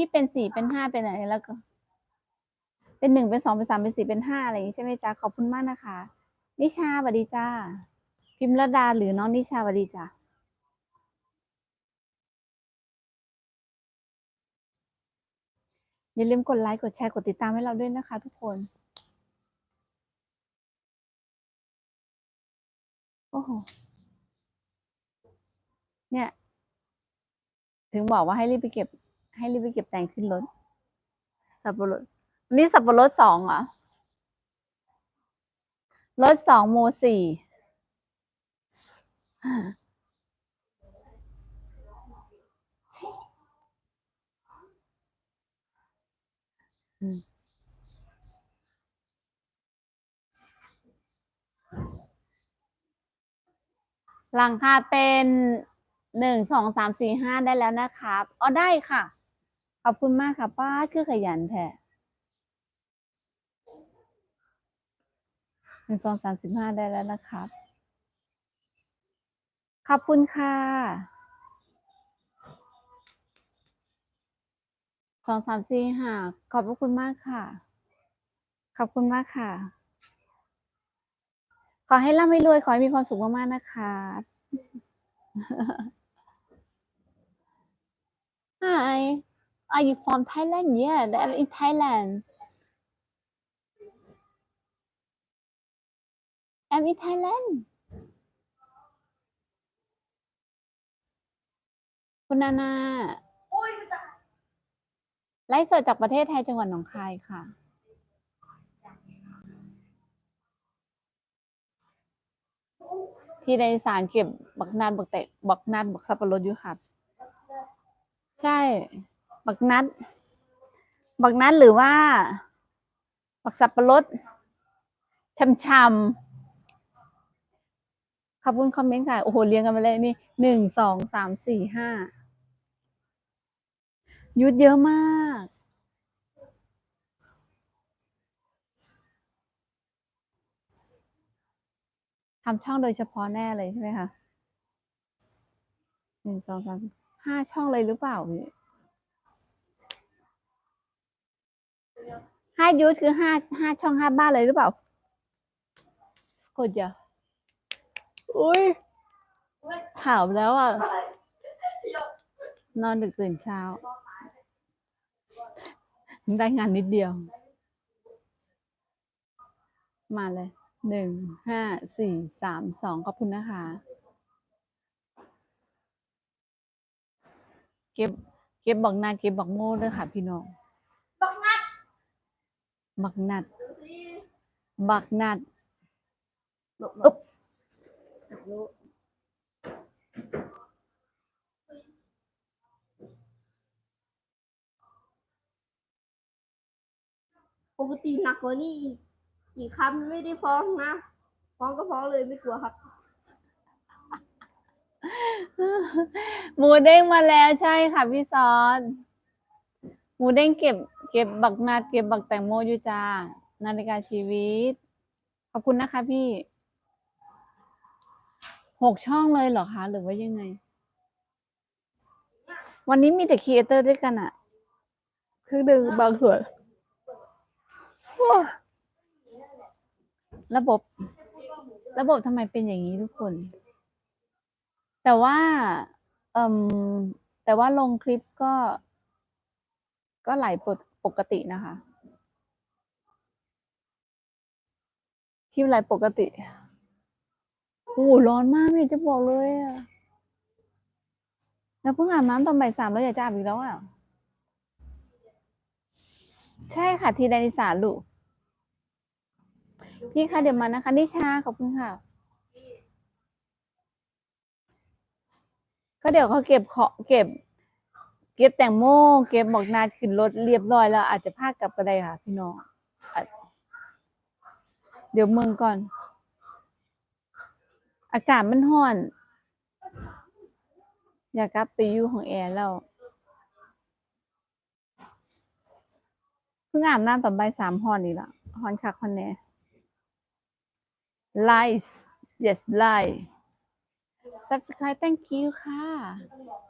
พี่เป็นสี่เป็นห้าเป็นอะไรแล้วก็ เป็นหนึ่งเป็นสองเป็นสามเป็นสี่เป็นห้าอะไรอย่างนี้ใช่ไหมจ๊ะขอบคุณมากนะคะ นิชาสวัสดีจ้า พิมรดาหรือน้องนิชาสวัสดีจ้าอย่าลืมกดไลค์กดแชร์กดติดตามให้เราด้วยนะคะ ทุกคน โอ้โห เนี่ย ถึงบอกว่าให้รีบไปเก็บ ให้รีบไปเก็บแตงขึ้นรถ สับปะรดวันนี่สับปะรดสองเหรอ รถสองโมสี่อืมหลังคาเป็นหนึ่งสองสามสี่ห้าได้แล้วนะครับ อ๋อได้ค่ะ ขอบคุณมากค่ะป้าคือขยันแท้หนึ่งสองสามสิบห้าได้แล้วนะครับ ขอบคุณค่ะสองสามสี่ห้าขอบพระคุณมากค่ะ ขอบคุณมากค่ะ ขอให้ร่ำให้รวย ขอให้มีความสุขมากๆนะคะ Hi Are you from Thailand? Yeah, I'm in Thailand. I'm in Thailand. คุณนานาไลฟ์สดจากประเทศไทยจังหวัดหนองคายค่ะที่ในสารเก็บบักนานบักเตะบักนานบักสับปะรดอยู่ครับ ใช่ บักนัด บักนัดหรือว่า บักสับปะรดชำชำขอบคุณคอมเมนต์ค่ะ โอ้โห เรียงกันมาเลยนี่หนึ่งสองสามสี่ห้ายุดเยอะมากทำช่องโดยเฉพาะแน่เลยใช่ไหมคะหนึ่งสองสามห้าช่องเลยหรือเปล่าพี่ ห้ายูทคือห้าห้าช่องห้าบ้านเลยหรือเปล่ากดอย่าอุ้ยข่าวแล้วอะ นอนดึกตื่นเช้า ได้งานนิดเดียว มาเลยหนึ่งห้าสี่สามสองขอบคุณนะคะ เก็บ เก็บบักนาเก็บบักโม่ด้วยค่ะพี่น้องบักนัด บักนัด บักนัดอุ๊บปกติหนักกว่านี้อีกกี่คำไม่ได้ฟ้องนะฟ้องก็ฟ้องเลยไม่กลัวครับ หมูเด้งมาแล้วใช่ค่ะพี่ซอน หมูเด้งเก็บ เก็บบักนัดเก็บบักแตงโมอยู่จ้า นาฬิกาชีวิต ขอบคุณนะคะพี่หกช่องเลยเหรอคะ หรือว่ายังไง วันนี้มีแต่ครีเอเตอร์ด้วยกันอะคือดึงบางส่วนโอ้ระบบ ระบบทำไมเป็นอย่างนี้ทุกคน แต่ว่าเอ่มแต่ว่าลงคลิปก็ ก็ไหลปก ปกตินะคะคลิปไหลปกติโอ้ร้อนมากไม่อยากจะบอกเลยอะแล้วเพิ่งอาบน้ำตอนบ่ายสามแล้วอยากจะอาบอีกแล้วอะ ใช่ค่ะ ทีไดนิสาลูกพี่คะเดี๋ยวมานะคะ นิชาขอบคุณค่ะ ก็เดี๋ยวเขาเก็บของเก็บ ก็บแตงโมเก็บหมอกนาดขึ้นรถเรียบร้อยแล้วอาจจะพากลับก็ได้ค่ะ พี่น้องเดี๋ยวเมืองก่อน อากาศมันร้อน อยากกลับไปอยู่ของแอร์แล้วเพิ่งอาบน้ำตอนบ่ายสามฮอนนี่ละฮอนคักฮอนแน่ Lies yes lie subscribe thank you ค่ะ